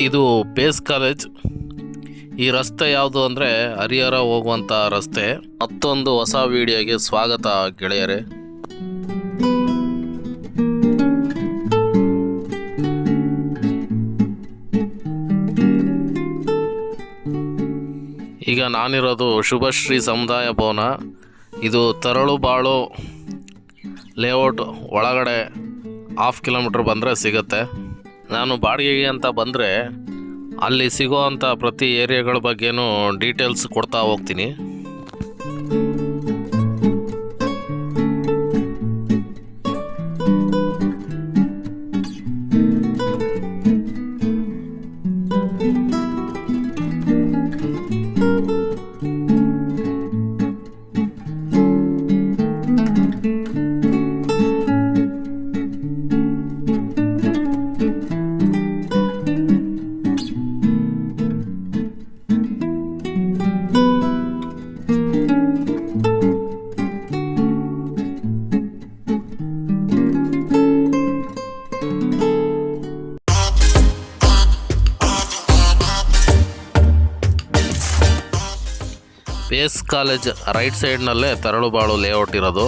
ಇದು base college. ಈ ರಸ್ತೆ ಯಾವುದು ಅಂದರೆ ಹರಿಹರ ಹೋಗುವಂಥ ರಸ್ತೆ. ಮತ್ತೊಂದು ಹೊಸ ವಿಡಿಯೋಗೆ ಸ್ವಾಗತ ಗೆಳೆಯರೇ. ಈಗ ನಾನಿರೋದು ಶುಭಶ್ರೀ ಸಮುದಾಯ ಭವನ. ಇದು ತರಳುಬಾಳು ಲೇಔಟ್ ಒಳಗಡೆ ಹಾಫ್ ಕಿಲೋಮೀಟ್ರ್ ಬಂದರೆ ಸಿಗುತ್ತೆ. ನಾನು ಬಾಡಿಗೆಗೆ ಅಂತ ಬಂದರೆ ಅಲ್ಲಿ ಸಿಗೋವಂಥ ಪ್ರತಿ ಏರಿಯಾಗಳ ಬಗ್ಗೆನೂ ಡೀಟೇಲ್ಸ್ ಕೊಡ್ತಾ ಹೋಗ್ತೀನಿ. ಬೇಸ್ ಕಾಲೇಜ್ ರೈಟ್ ಸೈಡ್ನಲ್ಲೇ ತರಳುಬಾಳು ಲೇಔಟ್ ಇರೋದು.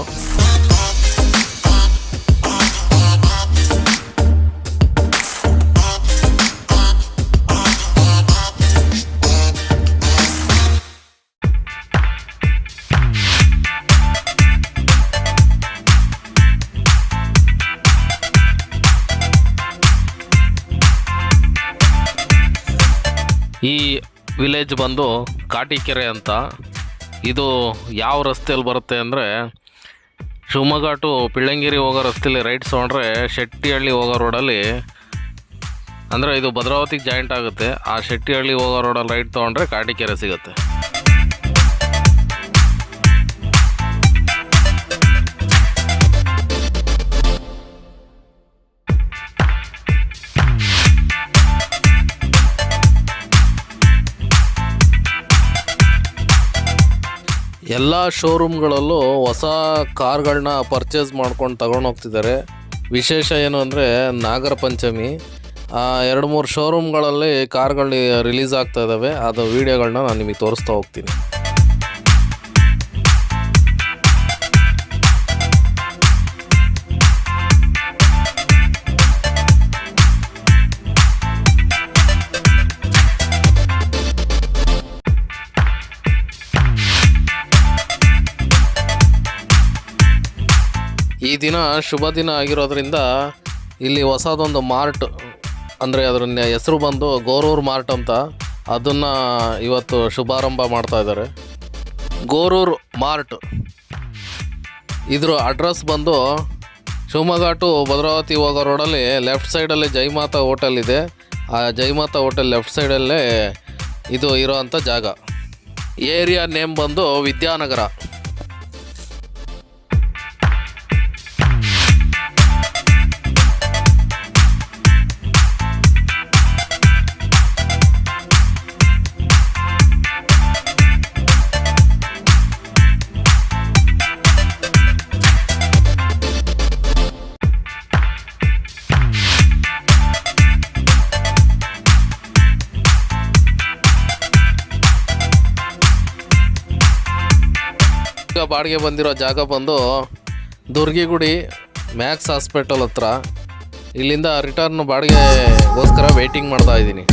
ಈ ವಿಲೇಜ್ ಬಂದು ಕಾಟಿಕೆರೆ ಅಂತ ಇದು ಯಾವ ರಸ್ತೆಯಲ್ಲಿ ಬರುತ್ತೆ ಅಂದರೆ ಶಿವಮೊಗ್ಗ ಟು ಪಿಳ್ಳಂಗಿರಿ ಹೋಗೋ ರಸ್ತೆಯಲ್ಲಿ ರೈಟ್ ತೊಗೊಂಡ್ರೆ ಶೆಟ್ಟಿಹಳ್ಳಿ ಹೋಗೋ ರೋಡಲ್ಲಿ ಅಂದರೆ ಇದು ಭದ್ರಾವತಿಗೆ ಜಾಯಿಂಟ್ ಆಗುತ್ತೆ. ಆ ಶೆಟ್ಟಿಹಳ್ಳಿ ಹೋಗೋ ರೋಡಲ್ಲಿ ರೈಟ್ ತೊಗೊಂಡ್ರೆ ಕಾಟಿಕೆರೆ ಸಿಗುತ್ತೆ. ಎಲ್ಲ ಶೋರೂಮ್ಗಳಲ್ಲೂ ಹೊಸ ಕಾರ್ಗಳನ್ನ ಪರ್ಚೇಸ್ ಮಾಡ್ಕೊಂಡು ತಗೊಂಡು ಹೋಗ್ತಿದ್ದಾರೆ. ವಿಶೇಷ ಏನು ಅಂದರೆ ನಾಗರ ಪಂಚಮಿ ಎರಡು ಮೂರು ಶೋರೂಮ್ಗಳಲ್ಲಿ ಕಾರ್ಗಳು ರಿಲೀಸ್ ಆಗ್ತಾ ಇದ್ದಾವೆ ಅದು ವೀಡಿಯೋಗಳನ್ನ ನಾನು ನಿಮಗೆ ತೋರಿಸ್ತಾ ಹೋಗ್ತೀನಿ. ಈ ದಿನ ಶುಭ ದಿನ ಆಗಿರೋದ್ರಿಂದ ಇಲ್ಲಿ ಹೊಸದೊಂದು ಮಾರ್ಟ್, ಅಂದರೆ ಅದರ ಹೆಸರು ಬಂದು ಗೋರೂರು ಮಾರ್ಟ್ ಅಂತ. ಅದನ್ನು ಇವತ್ತು ಶುಭಾರಂಭ ಮಾಡ್ತಾ ಇದ್ದಾರೆ. ಗೋರೂರು ಮಾರ್ಟ್. ಇದ್ರ ಅಡ್ರೆಸ್ ಬಂದು ಶಿವಮೊಗ್ಗ ಟು ಭದ್ರಾವತಿ ಹೋಗೋ ರೋಡಲ್ಲಿ ಲೆಫ್ಟ್ ಸೈಡಲ್ಲಿ ಜೈಮಾತಾ ಹೋಟೆಲ್ ಇದೆ. ಆ ಜೈಮಾತಾ ಹೋಟೆಲ್ ಲೆಫ್ಟ್ ಸೈಡಲ್ಲೇ ಇದು ಇರೋವಂಥ ಜಾಗ. ಏರಿಯಾ ನೇಮ್ ಬಂದು ವಿದ್ಯಾನಗರ. ಈಗ ಬಾಡಿಗೆ ಬಂದಿರೋ ಜಾಗ ಬಂದು ದುರ್ಗಿಗುಡಿ ಮ್ಯಾಕ್ಸ್ ಹಾಸ್ಪಿಟಲ್ ಹತ್ರ. ಇಲ್ಲಿಂದ ರಿಟರ್ನ್ ಬಾಡಿಗೆಗೋಸ್ಕರ ವೆಯ್ಟಿಂಗ್ ಮಾಡ್ತಾ ಇದ್ದೀನಿ.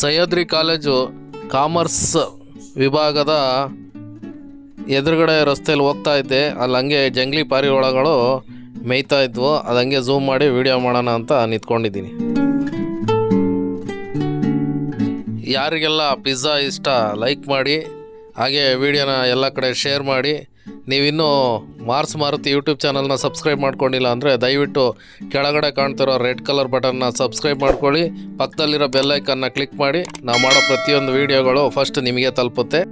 ಸಹ್ಯಾದ್ರಿ ಕಾಲೇಜು ಕಾಮರ್ಸ್ ವಿಭಾಗದ ಎದುರುಗಡೆ ರಸ್ತೆಯಲ್ಲಿ ಹೋಗ್ತಾ ಇದ್ದೆ. ಅಲ್ಲಿ ಹಂಗೆ ಜಂಗ್ಲಿ ಪಾರಿವಾಳಗಳು ಮೇಯ್ತಾ ಇದ್ವು. ಅದು ಝೂಮ್ ಮಾಡಿ ವಿಡಿಯೋ ಮಾಡೋಣ ಅಂತ ನಿಂತ್ಕೊಂಡಿದ್ದೀನಿ. ಯಾರಿಗೆಲ್ಲ ಪಿಜ್ಜಾ ಇಷ್ಟ ಲೈಕ್ ಮಾಡಿ, ಹಾಗೆ ವಿಡಿಯೋನ ಎಲ್ಲ ಕಡೆ ಶೇರ್ ಮಾಡಿ ನೀವಿನ್ನೂ ಮಾರ್ಸ್ ಮಾರುತಿ ಯೂಟ್ಯೂಬ್ ಚಾನಲ್ನ ಸಬ್ಸ್ಕ್ರೈಬ್ ಮಾಡ್ಕೊಂಡಿಲ್ಲ ಅಂದರೆ ದಯವಿಟ್ಟು ಕೆಳಗಡೆ ಕಾಣ್ತಿರೋ ರೆಡ್ ಕಲರ್ ಬಟನ್ನ ಸಬ್ಸ್ಕ್ರೈಬ್ ಮಾಡ್ಕೊಳ್ಳಿ. ಪಕ್ಕದಲ್ಲಿರೋ ಬೆಲ್ಲೈಕನ್ನ ಕ್ಲಿಕ್ ಮಾಡಿ. ನಾವು ಮಾಡೋ ಪ್ರತಿಯೊಂದು ವೀಡಿಯೋಗಳು ಫಸ್ಟ್ ನಿಮಗೆ ತಲುಪುತ್ತೆ.